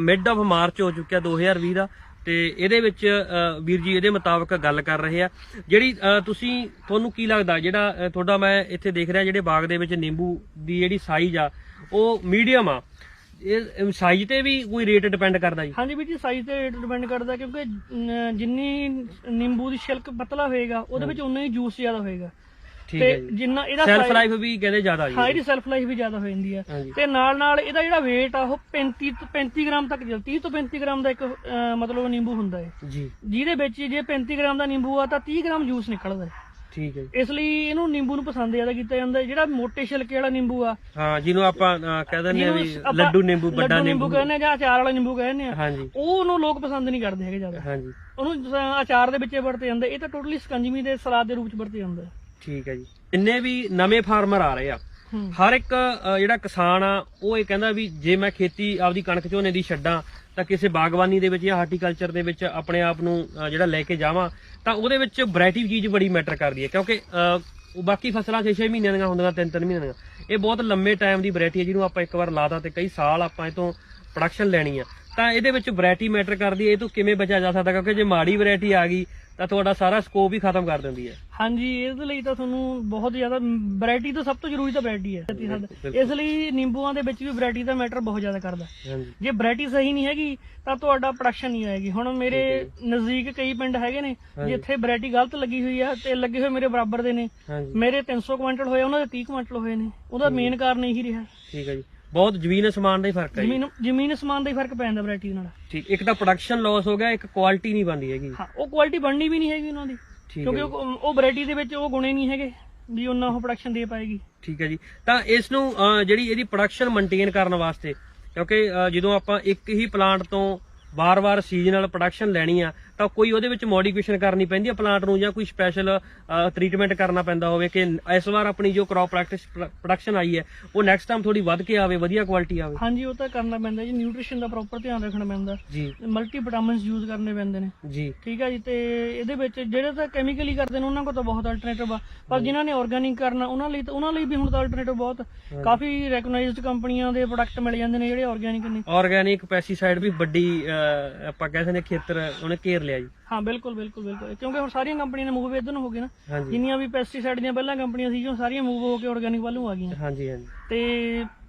ਮਿਡ ਆਫ ਮਾਰਚ ਹੋ ਚੁੱਕਿਆ 2020 ਦਾ ਤੇ ਇਹਦੇ ਵਿੱਚ ਅ, ਵੀਰ ਜੀ ਇਹਦੇ ਮੁਤਾਬਕ ਗੱਲ ਕਰ ਰਹੇ ਆ। ਜਿਹੜੀ ਅ, ਤੁਸੀਂ ਤੁਹਾਨੂੰ ਕੀ ਲੱਗਦਾ ਜਿਹੜਾ ਅ, ਤੁਹਾਡਾ ਮੈਂ ਇੱਥੇ ਦੇਖ ਰਿਹਾ ਜਿਹੜੇ ਬਾਗ ਦੇ ਵਿੱਚ ਨਿੰਬੂ ਦੀ ਜਿਹੜੀ ਸਾਈਜ਼ ਆ ਉਹ ਮੀਡੀਅਮ ਆ। ਇਹ ਸਾਈਜ਼ ਤੇ ਵੀ ਕੋਈ ਰੇਟ ਡਿਪੈਂਡ ਕਰਦਾ ਜੀ? ਹਾਂਜੀ ਵੀਰ ਜੀ ਸਾਈਜ਼ ਤੇ ਰੇਟ ਡਿਪੈਂਡ ਕਰਦਾ ਕਿਉਂਕਿ ਅਮ, ਜਿੰਨੀ ਨਿੰਬੂ ਦੀ ਛਿਲਕ ਪਤਲਾ ਹੋਏਗਾ ਉਹਦੇ ਵਿੱਚ ਉਨਾ ਹੀ ਜੂਸ ਜ਼ਿਆਦਾ ਹੋਏਗਾ। ਠੀਕ ਤੇ ਹੈ ਜੀ। ਜਿੰਨਾ ਇਹਦਾ ਸੈਲਫ ਲਾਈਫ ਵੀ ਕਹਿੰਦੇ ਜ਼ਿਆਦਾ ਜੀ। ਹਾਂ ਇਹਦੀ ਸੈਲਫ ਲਾਈਫ ਵੀ ਜ਼ਿਆਦਾ ਹੋ ਜਾਂਦੀ ਹੈ। ਹਾਂਜੀ। ਤੇ ਨਾਲ ਨਾਲ ਇਹਦਾ ਜਿਹੜਾ weight ਆ ਉਹ 35 ਤੋਂ 35 ਗ੍ਰਾਮ ਤੱਕ ਚੱਲ 30 ਤੋਂ 35 ਗ੍ਰਾਮ ਦਾ ਇੱਕ ਅਹ, ਮਤਲਬ ਨਿੰਬੂ ਹੁੰਦਾ ਹੈ। ਜੀ। ਜਿਹਦੇ ਵਿੱਚ ਜੇ 35 ਗ੍ਰਾਮ ਦਾ ਨਿੰਬੂ ਆ ਤਾਂ 30 ਗ੍ਰਾਮ ਜੂਸ ਨਿਕਲਦਾ ਹੈ। ਠੀਕ ਹੈ ਇਸ ਲਈ ਇਹਨੂੰ ਨਿੰਬੂ ਨੂੰ ਪਸੰਦ ਜ਼ਿਆਦਾ ਕੀਤਾ ਜਾਂਦਾ ਹੈ। ਜਿਹੜਾ ਮੋਟੇ ਛਿਲਕੇ ਵਾਲਾ ਨਿੰਬੂ ਆ। ਹਾਂ ਜਿਹਨੂੰ ਆਪਾਂ ਅਹ, ਕਹਿ ਦਿੰਦੇ ਆ ਵੀ ਆਪਾਂ ਲੱਡੂ ਨਿੰਬੂ ਵੱਡਾ ਲੱਡੂ ਨਿੰਬੂ। ਕਹਿੰਦੇ ਆ ਜਾਂ ਅਚਾਰ ਵਾਲਾ ਨਿੰਬੂ ਕਹਿੰਦੇ ਆ ਹਾਂਜੀ। ਉਹ ਉਹਨੂੰ ਲੋਕ ਪਸੰਦ ਨਹੀਂ ਕਰਦੇ ਹੈਗੇ ਜ਼ਿਆਦਾ। ਹਾਂਜੀ। ਉਹਨੂੰ ਅਚਾਰ ਦੇ ਵਿੱਚ ਵਰਤੇ ਜਾਂਦੇ। ਇਹ ਤਾਂ ਟੋਟਲੀ ਸਕੰਜਮੀ ਦੇ ਸਲਾਦ ਦੇ ਰੂਪ ਚ ਵਰਤੇ ਜਾਂਦਾ। ਠੀਕ ਹੈ ਜੀ। ਜਿੰਨੇ ਵੀ ਨਵੇਂ ਫਾਰਮਰ ਆ ਰਹੇ ਆ। ਹੂੰ। ਹਰ ਇੱਕ ਅ, ਜਿਹੜਾ ਕਿਸਾਨ ਆ ਉਹ ਇਹ ਕਹਿੰਦਾ ਵੀ ਜੇ ਮੈਂ ਖੇਤੀ ਆਪਦੀ ਕਣਕ ਝੋਨੇ ਦੀ ਛੱਡਾਂ ਤਾਂ ਕਿਸੇ ਬਾਗਬਾਨੀ ਦੇ ਵਿੱਚ ਜਾਂ ਹਾਰਟੀਕਲਚਰ ਦੇ ਵਿੱਚ ਆਪਣੇ ਆਪ ਨੂੰ ਅ, ਜਿਹੜਾ ਲੈ ਕੇ ਜਾਵਾਂ ਤਾਂ ਉਹਦੇ ਵਿੱਚ ਵੈਰਾਈਟੀ ਚੀਜ਼ ਬੜੀ ਮੈਟਰ ਕਰਦੀ ਹੈ, ਕਿਉਂਕਿ ਉਹ ਬਾਕੀ ਫਸਲਾਂ 6-6 ਮਹੀਨਿਆਂ ਦੀਆਂ ਹੁੰਦੀਆਂ 3-3 ਮਹੀਨਿਆਂ ਦੀਆਂ। ਇਹ ਬਹੁਤ ਲੰਮੇ ਟਾਈਮ ਦੀ ਵੈਰਾਈਟੀ ਹੈ, ਜਿਹਨੂੰ ਆਪਾਂ ਇੱਕ ਵਾਰ ਲਾਤਾ ਤੇ ਕਈ ਸਾਲ ਆਪਾਂ ਇਹ ਤੋਂ ਪ੍ਰੋਡਕਸ਼ਨ ਲੈਣੀ ਆ। ਤਾਂ ਇਹਦੇ ਵਿੱਚ ਵੈਰਾਈਟੀ ਮੈਟਰ ਕਰਦੀ ਹੈ ਇਹ ਤੋਂ ਕਿਵੇਂ ਬਚਿਆ ਜਾ ਸਕਦਾ? ਕਿਉਂਕਿ ਜੇ ਮਾੜੀ ਵੈਰਾਈਟੀ ਆ ਗਈ ਤਾਂ ਤੁਹਾਡਾ ਸਾਰਾ ਸਕੋਪ ਹੀ ਖਤਮ ਕਰ ਦਿੰਦੀ ਹੈ। ਹਾਂਜੀ ਇਹਦੇ ਲਈ ਤਾਂ ਤੁਹਾਨੂੰ ਬਹੁਤ ਜ਼ਿਆਦਾ ਵੈਰਾਈਟੀ ਤਾਂ ਸਭ ਤੋਂ ਜ਼ਰੂਰੀ ਤਾਂ ਵੈਰਾਈਟੀ ਹੈ। ਇਸ ਲਈ ਨਿੰਬੂਆਂ ਦੇ ਵਿੱਚ ਵੀ ਵੈਰਾਈਟੀ ਦਾ ਮੈਟਰ ਬਹੁਤ ਜ਼ਿਆਦਾ ਕਰਦਾ ਜੇ ਵੈਰਾਈਟੀ ਸਹੀ ਨਹੀਂ ਹੈਗੀ ਤਾਂ ਤੁਹਾਡਾ ਪ੍ਰੋਡਕਸ਼ਨ ਨਹੀਂ ਆਏਗੀ। ਹੁਣ ਮੇਰੇ ਨਜ਼ਦੀਕ ਕਈ ਪਿੰਡ ਹੈਗੇ ਨੇ। ਜਿੱਥੇ ਵੈਰਾਈਟੀ ਗਲਤ ਲੱਗੀ ਹੋਈ ਆ ਤੇ ਲੱਗੇ ਹੋਏ ਮੇਰੇ ਬਰਾਬਰ ਦੇ ਨੇ। ਮੇਰੇ 300 ਕੁਇੰਟਲ ਹੋਏ ਉਹਨਾਂ ਦੇ 30 ਕੁਇੰਟਲ ਹੋਏ ਨੇ। ਉਹਦਾ ਮੇਨ ਕਾਰਨ ਇਹੀ ਰਿਹਾ। ਠੀਕ ਹੈ ਜੀ। ਬਹੁਤ ਜ਼ਮੀਨ ਅਸਮਾਨ ਦਾ ਹੀ ਫ਼ਰਕ ਹੈ ਜੀ। ਜ਼ਮੀਨ ਜ਼ਮੀਨ ਸਮਾਨ ਦਾ ਹੀ ਫ਼ਰਕ ਪੈਂਦਾ ਵੈਰਾਈਟੀ ਨਾਲ। ਠੀਕ ਇੱਕ ਤਾਂ ਪ੍ਰੋਡਕਸ਼ਨ ਲਾਸ ਹੋ ਗਿਆ ਇੱਕ ਕੁਆਲਿਟੀ ਨਹੀਂ ਬਣਦੀ ਹੈਗੀ। ਹਾਂ ਉਹ ਕੁਆਲਿਟੀ ਬਣਨੀ ਵੀ ਨਹੀਂ ਹੈਗੀ ਉਹਨਾਂ ਦੀ। ਠੀਕ ਹੈ ਕਿਉਂਕਿ ਉਹ ਉਹ ਵੈਰਾਈਟੀ ਦੇ ਵਿੱਚ ਉਹ ਗੁਣੇ ਨਹੀਂ ਹੈਗੇ ਵੀ ਉਹਨਾਂ ਉਹ ਪ੍ਰੋਡਕਸ਼ਨ ਦੇ ਪਾਏਗੀ। ਠੀਕ ਹੈ ਜੀ। ਤਾਂ ਇਸ ਨੂੰ ਅਹ, ਜਿਹੜੀ ਇਹਦੀ ਪ੍ਰੋਡਕਸ਼ਨ ਮੇਨਟੇਨ ਕਰਨ ਵਾਸਤੇ ਕਿਉਂਕਿ ਅਹ, ਜਦੋਂ ਆਪਾਂ ਇੱਕ ਹੀ ਪਲਾਂਟ ਤੋਂ ਵਾਰ-ਵਾਰ ਸੀਜ਼ਨਲ ਪ੍ਰੋਡਕਸ਼ਨ ਲੈਣੀ ਆ ਤਾਂ ਕੋਈ ਉਹਦੇ ਵਿੱਚ ਮੋਡੀਫਿਕੇਸ਼ਨ ਕਰਨੀ ਪੈਂਦੀ ਆ ਪਲਾਂਟ ਨੂੰ ਜਾਂ ਕੋਈ ਸਪੈਸ਼ਲ ਟ੍ਰੀਟਮੈਂਟ ਕਰਨਾ ਪੈਂਦਾ ਹੋਵੇ ਕਿ ਇਸ ਵਾਰ ਆਪਣੀ ਜੋ ਕ੍ਰੌਪ ਪ੍ਰੈਕਟਿਸ ਪ੍ਰੋਡਕਸ਼ਨ ਆਈ ਹੈ ਉਹ ਨੈਕਸਟ ਟਾਈਮ ਥੋੜੀ ਵੱਧ ਕੇ ਆਵੇ ਵਧੀਆ ਕੁਆਲਿਟੀ ਆਵੇ। ਹਾਂਜੀ ਉਹ ਤਾਂ ਕਰਨਾ ਪੈਂਦਾ ਜੀ ਨਿਊਟ੍ਰੀਸ਼ਨ ਦਾ ਪ੍ਰੋਪਰ ਧਿਆਨ ਰੱਖਣਾ ਪੈਂਦਾ। ਜੀ। ਮਲਟੀ ਵਿਟਾਮਿਨਸ ਯੂਜ਼ ਕਰਨੇ ਪੈਂਦੇ ਨੇ। ਜੀ। ਠੀਕ ਹੈ ਜੀ ਤੇ ਇਹਦੇ ਵਿੱਚ ਜਿਹੜੇ ਤਾਂ ਕੈਮੀਕਲੀ ਕਰਦੇ ਨੇ ਉਹਨਾਂ ਕੋਲ ਤਾਂ ਬਹੁਤ ਅਲਟਰਨੇਟਿਵ ਆ। ਪਰ ਜਿਨ੍ਹਾਂ ਨੇ ਆਰਗੈਨਿਕ ਕਰਨਾ ਉਹਨਾਂ ਲਈ ਤਾਂ ਉਹਨਾਂ ਲਈ ਵੀ ਹੁਣ ਤਾਂ ਅਲਟਰਨੇਟਿਵ ਬਹੁਤ। ਕਾਫੀ ਰੈਕਗਨਾਈਜ਼ਡ ਕੰਪਨੀਆਂ ਦੇ ਪ੍ਰੋਡਕਟ ਮਿਲ ਜਾਂਦੇ ਨੇ ਜਿਹੜੇ ਆਰਗੈਨਿਕ ਨੇ। ਆਰਗੈਨਿਕ ਪੈਸਟੀਸਾਈਡ ਵੀ ਵੱਡੀ ਆਪਾਂ ਕਹਿ ਸਕਦੇ ਹਾਂ ਖੇਤਰ ਉਹਨੇ ਘੇਰ ਲਿਆ ਜੀ। ਹਾਂ ਬਿਲਕੁਲ ਬਿਲਕੁਲ ਬਿਲਕੁਲ। ਕਿਉਂਕਿ ਹੁਣ ਸਾਰੀਆਂ ਕੰਪਨੀਆਂ ਨੇ ਮੂਵ ਇਧਰ ਨੂੰ ਹੋ ਗਏ ਨਾ। ਹਾਂਜੀ। ਜਿੰਨੀਆਂ ਵੀ ਪੈਸਟੀਸਾਈਡ ਦੀਆਂ ਪਹਿਲਾਂ ਕੰਪਨੀਆਂ ਸੀ ਉਹ ਸਾਰੀਆਂ ਮੂਵ ਹੋ ਕੇ ਆਰਗੈਨਿਕ ਵੱਲ ਨੂੰ ਆ ਗਈਆਂ। ਹਾਂਜੀ ਹਾਂਜੀ। ਤੇ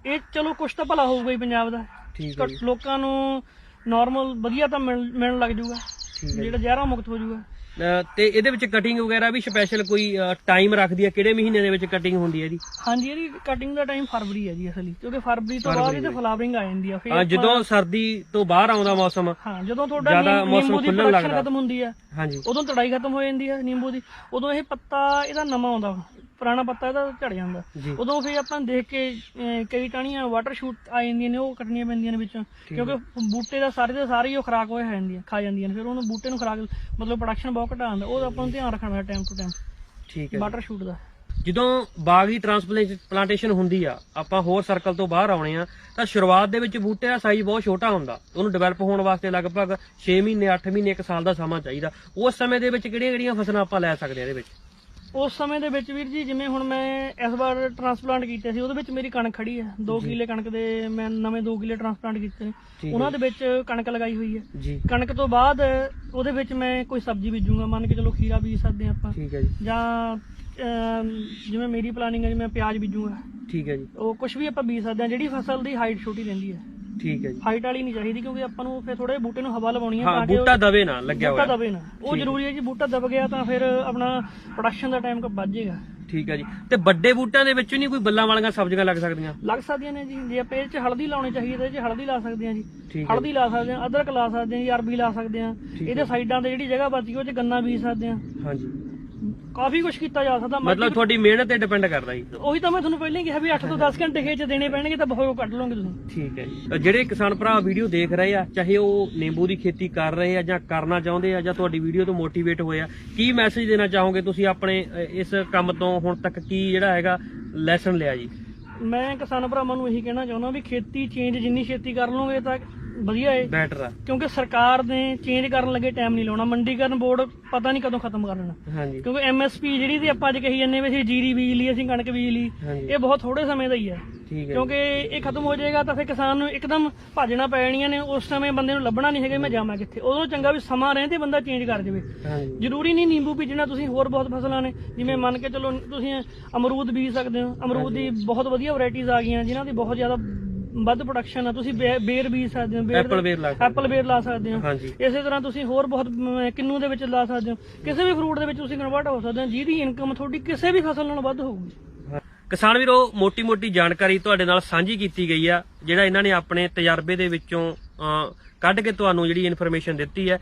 ਇਹ ਚਲੋ ਕੁਛ ਤਾਂ ਭਲਾ ਹੋਊਗਾ ਹੀ ਪੰਜਾਬ ਦਾ। ਠੀਕ ਹੈ ਜੀ। ਘੱਟ ਲੋਕਾਂ ਨੂੰ ਨਾਰਮਲ ਵਧੀਆ ਤਾਂ ਮਿਲ- ਮਿਲਣ ਲੱਗ ਜਾਊਗਾ। ਠੀਕ ਹੈ ਜਿਹੜਾ ਜ਼ਹਿਰਾਂ ਮੁਕਤ ਹੋ ਜਾਊਗਾ। ਤੇ ਇਹਦੇ ਵਿੱਚ ਕਟਿੰਗ ਵਗੈਰਾ ਵੀ ਸਪੈਸ਼ਲ ਕੋਈ ਟਾਈਮ ਰੱਖਦੀ ਹੈ? ਕਿਹੜੇ ਮਹੀਨੇ ਦੇ ਵਿੱਚ ਕਟਿੰਗ ਹੁੰਦੀ ਹੈ ਇਹਦੀ? ਹਾਂਜੀ ਇਹਦੀ ਕਟਿੰਗ ਦਾ ਟਾਈਮ ਫਰਵਰੀ ਹੈ ਜੀ ਅਸਲੀ। ਕਿਉਂਕਿ ਫਰਵਰੀ ਤੋਂ ਬਾਅਦ ਇਹਦੇ ਫਲਾਵਰਿੰਗ ਆ ਜਾਂਦੀ ਆ ਫਿਰ ਹਾਂ ਜਦੋਂ ਸਰਦੀ ਤੋਂ ਬਾਹਰ ਆਉਂਦਾ ਮੌਸਮ ਹਾਂ ਜਦੋਂ ਤੁਹਾਡਾ ਜ਼ਿਆਦਾ ਮੌਸਮ ਲੱਗਦਾ। ਖਤਮ ਹੁੰਦੀ ਆ ਹਾਂਜੀ। ਉਦੋਂ ਤੜਾਈ ਖਤਮ ਹੋ ਜਾਂਦੀ ਆ ਨਿੰਬੂ ਦੀ। ਉਦੋਂ ਇਹ ਪੱਤਾ ਇਹਦਾ ਨਵਾਂ ਆਉਂਦਾ। ਪੁਰਾਣਾ ਪੱਤਾ ਇਹਦਾ ਝੜ ਜਾਂਦਾ। ਜੀ। ਉਦੋਂ ਫਿਰ ਆਪਾਂ ਦੇਖ ਕੇ ਅਹ, ਕਈ ਟਾਣੀਆਂ ਵਾਟਰ ਸ਼ੂਟ ਆ ਜਾਂਦੀਆਂ ਨੇ ਉਹ ਕੱਟਣੀਆਂ ਪੈਂਦੀਆਂ ਨੇ ਵਿੱਚੋਂ। ਕਿਉਂਕਿ ਬੂਟੇ ਦਾ ਸਾਰੇ ਦੇ ਸਾਰੇ ਹੀ ਉਹ ਖਰਾਕ ਹੋਏ ਜਾਂਦੀਆਂ ਖਾ ਜਾਂਦੀਆਂ ਨੇ। ਫਿਰ ਉਹਨੂੰ ਬੂਟੇ ਨੂੰ ਖਰਾਕ ਮਤਲਬ ਪ੍ਰੋਡਕਸ਼ਨ ਬਹੁਤ ਘਟਾ ਆਉਂਦਾ ਉਹ ਆਪਾਂ ਨੂੰ ਧਿਆਨ ਰੱਖਣਾ ਹੈ ਟਾਈਮ ਟੂ ਟਾਈਮ ਠੀਕ ਹੈ ਵਾਟਰ ਸ਼ੂਟ ਦਾ। ਜਦੋਂ ਬਾਗ ਦੀ ਟ੍ਰਾਂਸਪਲਾਂਟੇਸ਼ਨ ਹੁੰਦੀ ਆ ਆਪਾਂ ਹੋਰ ਸਰਕਲ ਤੋਂ ਬਾਹਰ ਆਉਣੇ ਆ ਤਾਂ ਸ਼ੁਰੂਆਤ ਦੇ ਵਿੱਚ ਬੂਟੇ ਦਾ ਸਾਈਜ਼ ਬਹੁਤ ਛੋਟਾ ਹੁੰਦਾ। ਉਹਨੂੰ ਡਿਵੈਲਪ ਹੋਣ ਵਾਸਤੇ ਲਗਭਗ 6 ਮਹੀਨੇ 8 ਮਹੀਨੇ 1 ਸਾਲ ਦਾ ਸਮਾਂ ਚਾਹੀਦਾ। ਉਸ ਸਮੇਂ ਦੇ ਵਿੱਚ ਕਿਹੜੀਆਂ-ਕਿਹੜੀਆਂ ਫਸਲਾਂ ਆਪਾਂ ਲੈ ਸਕਦੇ ਆ ਇਹਦੇ ਵਿੱਚ? ਉਸ ਸਮੇਂ ਦੇ ਵਿੱਚ ਵੀਰ ਜੀ ਜਿਵੇਂ ਹੁਣ ਮੈਂ ਇਸ ਵਾਰ ਟ੍ਰਾਂਸਪਲਾਂਟ ਕੀਤੇ ਸੀ ਉਹਦੇ ਵਿੱਚ ਮੇਰੀ ਕਣਕ ਖੜੀ ਹੈ। 2 ਕਿੱਲੇ ਕਣਕ ਦੇ ਮੈਂ ਨਵੇਂ 2 ਕਿੱਲੇ ਟ੍ਰਾਂਸਪਲਾਂਟ ਕੀਤੇ ਨੇ। ਉਹਨਾਂ ਦੇ ਵਿੱਚ ਕਣਕ ਲਗਾਈ ਹੋਈ ਹੈ। ਜੀ। ਕਣਕ ਤੋਂ ਬਾਅਦ ਉਹਦੇ ਵਿੱਚ ਮੈਂ ਕੋਈ ਸਬਜ਼ੀ ਬੀਜੂੰਗਾ। ਮੰਨ ਕੇ ਚਲੋ ਖੀਰਾ ਬੀਜ ਸਕਦੇ ਹਾਂ ਆਪਾਂ। ਠੀਕ ਹੈ ਜੀ। ਜਾਂ ਜਿਵੇਂ ਮੇਰੀ ਪਲਾਨਿੰਗ ਹੈ ਜਿਵੇਂ ਪਿਆਜ਼ ਬੀਜੂੰਗਾ। ਠੀਕ ਹੈ ਜੀ। ਉਹ ਕੁਝ ਵੀ ਆਪਾਂ ਬੀਜ ਸਕਦੇ ਹਾਂ। ਜਿਹੜੀ ਫਸਲ ਦੀ ਹਾਈਟ ਛੋਟੀ ਰਹਿੰਦੀ ਹੈ। ਠੀਕ ਹੈ ਜੀ। ਹਾਈਟ ਵਾਲੀ ਨਹੀਂ ਚਾਹੀਦੀ ਕਿਉਂਕਿ ਆਪਾਂ ਨੂੰ ਫਿਰ ਥੋੜੇ ਬੂਟੇ ਨੂੰ ਹਵਾ ਲਵਾਉਣੀ ਹੈ ਹਾਂ ਤਾਂ ਕਿ ਉਹ- ਬੂਟਾ ਦਵੇ ਨਾ ਲੱਗਿਆ ਬੂਟਾ ਹੋਇਆ। ਦਬੇ ਨਾ। ਉਹ ਜ਼ਰੂਰੀ ਹੈ ਜੀ ਬੂਟਾ ਦਬ ਗਿਆ ਤਾਂ ਫਿਰ ਆਪਣਾ ਪ੍ਰੋਡਕਸ਼ਨ ਦਾ ਟਾਈਮ ਵੱਧ ਜਾਏਗਾ ਠੀਕ ਹੈ ਜੀ। ਤੇ ਵੱਡੇ ਬੂਟਿਆਂ ਦੇ ਵਿੱਚ ਨਹੀਂ ਕੋਈ ਬੱਲਾਂ ਵਾਲੀਆਂ ਸਬਜ਼ੀਆਂ ਲੱਗ ਸਕਦੀਆਂ? ਲੱਗ ਸਕਦੀਆਂ ਨੇ ਜੀ ਜੇ ਆਪਾਂ ਇਹ ਚ ਹਲਦੀ ਲਾਉਣੀ ਚਾਹੀਦੀ ਤਾਂ ਇਹ ਚ ਹਲਦੀ ਲਾ ਸਕਦੇ ਹਾਂ ਜੀ। ਹਲਦੀ ਲਾ ਸਕਦੇ ਹਾਂ ਅਦਰਕ ਲਾ ਸਕਦੇ ਹਾਂ ਜੀ ਅਰਬੀ ਲਾ ਸਕਦੇ ਹਾਂ। ਇਹਦੇ ਸਾਈਡਾਂ ਤੇ ਜਿਹੜੀ ਜਗ੍ਹਾ ਬਚੀ ਉਹ ਚ ਗੰਨਾ ਬੀਜ ਸਕਦੇ ਹਾਂ। ਹਾਂਜੀ। ਕਾਫੀ ਕੁਝ ਕੀਤਾ ਜਾ ਸਕਦਾ ਮਤਲਬ ਤੁਹਾਡੀ ਮਿਹਨਤ ਤੇ ਡਿਪੈਂਡ ਕਰਦਾ ਜੀ। ਉਹੀ ਤਾਂ ਮੈਂ ਤੁਹਾਨੂੰ ਪਹਿਲਾਂ ਹੀ ਕਿਹਾ ਵੀ 8 ਤੋਂ 10 ਘੰਟੇ ਖੇਚ ਦੇਣੇ ਪੈਣਗੇ ਤਾਂ ਬਹੁਤ ਕੱਢ ਲਓਗੇ ਤੁਸੀਂ। ਠੀਕ ਹੈ ਜੀ। ਜਿਹੜੇ ਕਿਸਾਨ ਭਰਾ ਵੀਡੀਓ ਦੇਖ ਰਹੇ ਆ ਚਾਹੇ ਉਹ ਨਿੰਬੂ ਦੀ ਖੇਤੀ ਕਰ ਰਹੇ ਆ ਜਾਂ ਕਰਨਾ ਚਾਹੁੰਦੇ ਆ ਜਾਂ ਤੁਹਾਡੀ ਵੀਡੀਓ ਤੋਂ ਮੋਟੀਵੇਟ ਹੋਏ ਆ ਕੀ ਮੈਸੇਜ ਦੇਣਾ ਚਾਹੋਗੇ ਤੁਸੀਂ ਆਪਣੇ ਇਸ ਕੰਮ ਤੋਂ ਹੁਣ ਤੱਕ ਕੀ ਜਿਹੜਾ ਹੈਗਾ ਲੈਸਨ ਲਿਆ ਜੀ? ਮੈਂ ਕਿਸਾਨ ਭਰਾਵਾਂ ਨੂੰ ਇਹੀ ਕਹਿਣਾ ਚਾਹੁੰਦਾ ਵੀ ਖੇਤੀ ਚੇਂਜ ਜਿੰਨੀ ਛੇਤੀ ਕਰ ਲਓਗੇ ਤਾਂ ਵਧੀਆ ਹੈ ਬੈਟਰ ਆ। ਕਿਉਂਕਿ ਸਰਕਾਰ ਨੇ ਚੇਂਜ ਕਰਨ ਲੱਗੇ ਟਾਈਮ ਨਹੀਂ ਲਾਉਣਾ। ਮੰਡੀਕਰਨ ਬੋਰਡ ਪਤਾ ਨਹੀਂ ਕਦੋਂ ਖਤਮ ਕਰ ਲੈਣਾ ਹਾਂਜੀ। ਕਿਉਂਕਿ ਐਮਐਸਪੀ ਜਿਹੜੀ ਦੀ ਆਪਾਂ ਅੱਜ ਕਹੀ ਜੰਨੇ ਵੀ ਅਸੀਂ ਜੀਰੀ ਬੀਜ ਲਈ ਅਸੀਂ ਕਣਕ ਬੀਜ ਲਈ ਇਹ ਬਹੁਤ ਥੋੜੇ ਸਮੇਂ ਦਾ ਹੀ ਹੈ ਕਿਉਂਕਿ ਇਹ ਖਤਮ ਹੋ ਜਾਏਗਾ ਤਾਂ ਫਿਰ ਕਿਸਾਨ ਨੂੰ ਇੱਕਦਮ ਭਾਜਣਾ ਪੈਣੀਆਂ ਨੇ। ਉਸ ਸਮੇਂ ਬੰਦੇ ਨੂੰ ਲੱਭਣਾ ਨਹੀਂ ਹੈਗਾ ਮੈਂ ਜਾਵਾਂ ਕਿੱਥੇ। ਉਦੋਂ ਚੰਗਾ ਵੀ ਸਮਾਂ ਰਹਿੰਦੇ ਬੰਦਾ ਚੇਂਜ ਕਰ ਜਾਵੇ। ਜ਼ਰੂਰੀ ਨਹੀਂ ਨਿੰਬੂ ਬੀਜਣਾ ਤੁਸੀਂ ਹੋਰ ਬਹੁਤ ਫਸਲਾਂ ਨੇ। ਜਿਵੇਂ ਮੰਨ ਕੇ ਚਲੋ ਤੁਸੀਂ ਅਮਰੂਦ ਬੀਜ ਸਕਦੇ ਹੋ। ਅਮਰੂਦ ਦੀ ਬਹੁਤ ਵਧੀਆ ਵੈਰਾਈਟੀਆਂ ਆ ਗਈਆਂ ਜਿਨ੍ਹਾਂ ਦੀ ਬਹੁਤ ਜ਼ਿਆਦਾ ਵੱਧ ਪ੍ਰੋਡਕਸ਼ਨ ਆ ਤੁਸੀਂ ਬੇ- ਬੇਰ ਬੀਜ ਸਕਦੇ ਹੋ ਬੇਰ ਐਪਲ ਵੇਰ ਲਾ ਸਕਦੇ ਐਪਲ ਬੇਰ ਲਾ ਸਕਦੇ ਹੋ। ਹਾਂਜੀ। ਇਸੇ ਤਰ੍ਹਾਂ ਤੁਸੀਂ ਹੋਰ ਬਹੁਤ ਕਿੰਨੂ ਦੇ ਵਿੱਚ ਲਾ ਸਕਦੇ ਹੋ। ਕਿਸੇ ਵੀ ਫਰੂਟ ਦੇ ਵਿੱਚ ਤੁਸੀਂ ਕਨਵਰਟ ਹੋ ਸਕਦੇ ਹੋ ਜਿਹਦੀ ਇਨਕਮ ਤੁਹਾਡੀ ਕਿਸੇ ਵੀ ਫਸਲ ਨਾਲੋਂ ਵੱਧ ਹੋਊਗੀ। ਕਿਸਾਨ ਵੀਰੋ ਮੋਟੀ-ਮੋਟੀ ਜਾਣਕਾਰੀ ਤੁਹਾਡੇ ਨਾਲ ਸਾਂਝੀ ਕੀਤੀ ਗਈ ਆ ਜਿਹੜਾ ਇਹਨਾਂ ਨੇ ਆਪਣੇ ਤਜਰਬੇ ਦੇ ਵਿੱਚੋਂ ਅਹ, ਕੱਢ ਕੇ ਤੁਹਾਨੂੰ ਜਿਹੜੀ ਇਨਫੋਰਮੇਸ਼ਨ ਦਿੱਤੀ ਹੈ।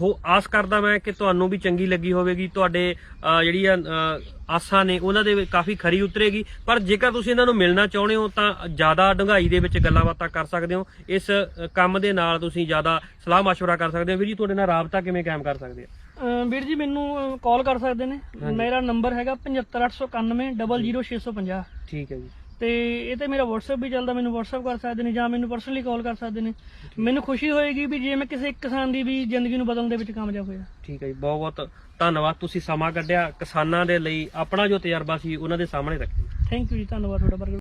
ਹੋ ਆਸ ਕਰਦਾ ਮੈਂ ਕਿ ਤੁਹਾਨੂੰ ਵੀ ਚੰਗੀ ਲੱਗੀ ਹੋਵੇਗੀ ਤੁਹਾਡੇ ਅਹ, ਜਿਹੜੀਆਂ ਅਹ, ਆਸਾਂ ਨੇ ਉਹਨਾਂ ਦੇ ਵਿੱਚ ਕਾਫੀ ਖਰੀ ਉਤਰੇਗੀ ਪਰ ਜੇਕਰ ਤੁਸੀਂ ਇਹਨਾਂ ਨੂੰ ਮਿਲਣਾ ਚਾਹੁੰਦੇ ਹੋ ਤਾਂ ਜ਼ਿਆਦਾ ਡੂੰਘਾਈ ਦੇ ਵਿੱਚ ਗੱਲਾਂ ਬਾਤਾਂ ਕਰ ਸਕਦੇ ਹੋ ਇਸ ਅਹ, ਕੰਮ ਦੇ ਨਾਲ ਤੁਸੀਂ ਜ਼ਿਆਦਾ ਸਲਾਹ مشورہ ਕਰ ਸਕਦੇ ਹੋ ਵੀਰ ਜੀ ਤੁਹਾਡੇ ਨਾਲ ਰਾਬਤਾ ਕਿਵੇਂ ਕਾਇਮ ਕਰ ਸਕਦੇ ਆ ਅਹ ਵੀਰ ਜੀ ਮੈਨੂੰ ਕਾਲ ਕਰ ਸਕਦੇ ਨੇ ਮੇਰਾ ਨੰਬਰ ਹੈਗਾ 75891 00650 ਠੀਕ ਹੈ ਜੀ ਤੇ ਇਹ ਤੇ ਮੇਰਾ WhatsApp ਵੀ ਚੱਲਦਾ ਮੈਨੂੰ WhatsApp ਕਰ ਸਕਦੇ ਨੇ ਜਾਂ ਮੈਨੂੰ ਪਰਸਨਲੀ ਕਾਲ ਕਰ ਸਕਦੇ ਨੇ। ਮੈਨੂੰ ਖੁਸ਼ੀ ਹੋਏਗੀ ਵੀ ਜੇ ਮੈਂ ਕਿਸੇ ਇੱਕ ਕਿਸਾਨ ਦੀ ਵੀ ਜ਼ਿੰਦਗੀ ਨੂੰ ਬਦਲਣ ਦੇ ਵਿੱਚ ਕਾਮਯਾਬ ਹੋਇਆ। ਠੀਕ ਹੈ ਜੀ ਬਹੁਤ ਬਹੁਤ ਧੰਨਵਾਦ ਤੁਸੀਂ ਸਮਾਂ ਕੱਢਿਆ। ਕਿਸਾਨਾਂ ਦੇ ਲਈ ਆਪਣਾ ਜੋ ਤਜਰਬਾ ਸੀ ਉਹਨਾਂ ਦੇ ਸਾਹਮਣੇ ਰੱਖਿਆ। ਥੈਂਕ ਯੂ ਜੀ ਧੰਨਵਾਦ ਤੁਹਾਡਾ। ਬਰਗਰ